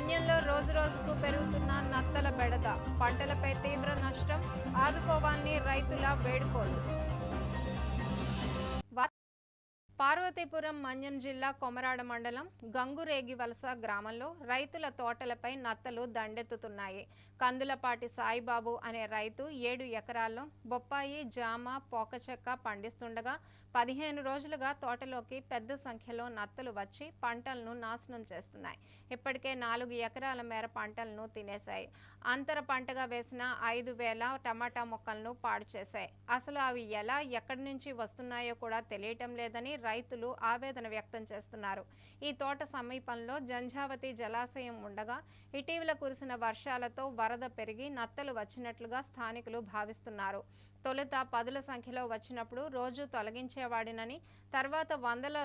మన్యంలో రోజు రోజుకు పెరుగుతున్న నత్తల బెడద. పంటలపై తీవ్ర నష్టం ఆదుకోవాలని రైతుల వేడుకోలు. పార్వతీపురం మన్యం జిల్లా కొమరాడ మండలం గంగురేగి వలస గ్రామంలో రైతుల తోటలపై నత్తలు దండెత్తుతున్నాయి. కందులపాటి సాయిబాబు అనే రైతు ఏడు ఎకరాల్లో బొప్పాయి జామ పోకచెక్క పండిస్తుండగా పదిహేను రోజులుగా తోటలోకి పెద్ద సంఖ్యలో నత్తలు వచ్చి పంటలను నాశనం చేస్తున్నాయి. ఇప్పటికే నాలుగు ఎకరాల మేర పంటలను తినేశాయి. అంతర పంటగా వేసిన ఐదు వేల టమాటా మొక్కలను పాడు చేశాయి. అసలు అవి ఎలా ఎక్కడి నుంచి వస్తున్నాయో కూడా తెలియటం లేదని రైతులు ఆవేదన వ్యక్తం చేస్తున్నారు. ఈ తోట సమీపంలో జంఝావతి జలాశయం ఉండగా ఇటీవల కురిసిన వర్షాలతో వరద పెరిగి నత్తలు వచ్చినట్లుగా స్థానికులు భావిస్తున్నారు. తొలుత పదుల సంఖ్యలో వచ్చినప్పుడు రోజు తొలగించేవాడినని తర్వాత వందల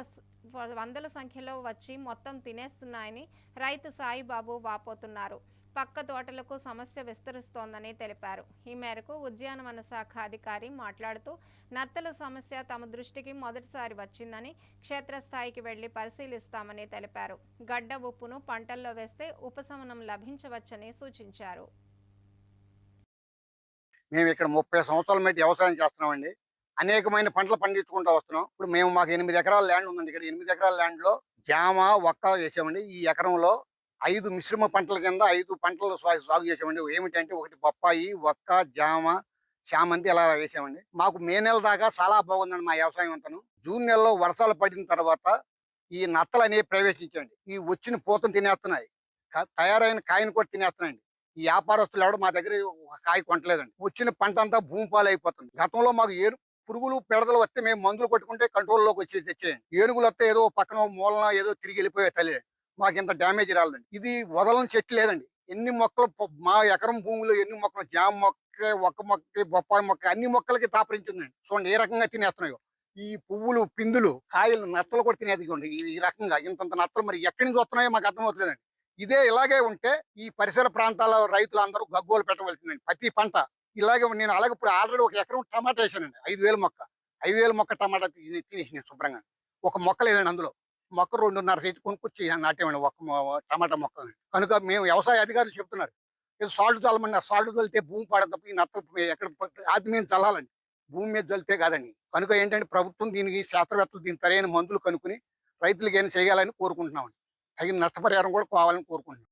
వందల సంఖ్యలో వచ్చి మొత్తం తినేస్తున్నాయని రైతు సాయిబాబు వాపోతున్నారు. పక్క తోటలకు సమస్య విస్తరిస్తోందని తెలిపారు. ఈ మేరకు ఉద్యానవన శాఖ అధికారి మాట్లాడుతూ నత్తల సమస్య తమ దృష్టికి మొదటిసారి వచ్చిందని క్షేత్రస్థాయికి వెళ్ళి పరిశీలిస్తామని తెలిపారు. గడ్డ ఉప్పును పంటల్లో వేస్తే ఉపశమనం లభించవచ్చని సూచించారు. మేము ఇక్కడ ముప్పై సంవత్సరాల మీద వ్యవసాయం చేస్తున్నామండి. అనేకమైన పంటలు పండించుకుంటూ వస్తున్నాం. ఇప్పుడు మేము మాకు ఎనిమిది ఎకరాల ల్యాండ్ ఉందండి. ఇక్కడ ఎనిమిది ఎకరాల ల్యాండ్లో జామ ఒక్క వేసామండి. ఈ ఎకరంలో ఐదు మిశ్రమ పంటల కింద ఐదు పంటలు సాగు సాగు చేసామండి ఏమిటంటే ఒకటి బొప్పాయి ఒక్క జామ చామంతి అలా వేసామండి. మాకు మే నెల దాకా చాలా బాగుందండి మా వ్యవసాయం అంతాను. జూన్ నెలలో వర్షాలు పడిన తర్వాత ఈ నత్తలు అనేవి ప్రవేశించండి ఈ వచ్చిన పూతను తినేస్తున్నాయి. తయారైన కాయను కూడా తినేస్తున్నాయండి. ఈ వ్యాపారస్తులు ఎవడు మా దగ్గర ఒక కాయ కొంటలేదండి వచ్చిన పంట అంతా భూమి అయిపోతుంది గతంలో మాకు ఏరు పురుగులు పెడదలు వస్తే మేము మందులు కొట్టుకుంటే కంట్రోల్లోకి వచ్చి తెచ్చేయండి. ఏనుగులు వస్తే ఏదో పక్కన మూలన ఏదో తిరిగి వెళ్ళిపోయే తల్లి మాకు ఇంత డ్యామేజ్ రాలేదండి. ఇది వదలని చెట్టు లేదండి. ఎన్ని మొక్కలు మా ఎకరం భూమిలో ఎన్ని మొక్కలు జామ మొక్క ఒక్క మొక్క బొప్పాయి మొక్క అన్ని మొక్కలకి తాపరించిందండి. చూడండి ఏ రకంగా తినేస్తున్నాయో. ఈ పువ్వులు పిందులు కాయలు నత్తలు కూడా తినేది ఇదిగోండి. ఈ రకంగా ఇంతంత నత్తలు మరి ఎక్కడి నుంచి వస్తున్నాయో మాకు అర్థమవుతుందండి ఇదే ఇలాగే ఉంటే ఈ పరిసర ప్రాంతాల రైతులందరూ గగ్గోలు పెట్టవలసిందండి. ప్రతి పంట ఇలాగే నేను అలాగే ఇప్పుడు ఆల్రెడీ ఒక ఎకరం టమాటా వేసానండి. ఐదు వేల మొక్క. ఐదు వేల మొక్క టమాటా తినేసి శుభ్రంగా. ఒక మొక్క లేదండి అందులో. మొక్క రెండున్నర సైజు కొనుక్కొచ్చి నాటేమండి ఒక టమాటా మొక్క కనుక మేము వ్యవసాయ అధికారులు చెప్తున్నారు. ఇది సాల్ట్ చల్లమన్నారు సాల్ట్ చల్లితే భూమి పాడదు తప్ప ఈ నత్తలు ఎక్కడ అది మేము చల్లాలండి. భూమి మీద చల్లితే కాదండి. కనుక ఏంటంటే ప్రభుత్వం దీనికి శాస్త్రవేత్తలు దీని సరైన మందులు కనుక్కుని రైతులకు ఏమైనా చేయాలని కోరుకుంటున్నామండి. తగిన నష్టపరిహారం కూడా కావాలని కోరుకుంటున్నాం.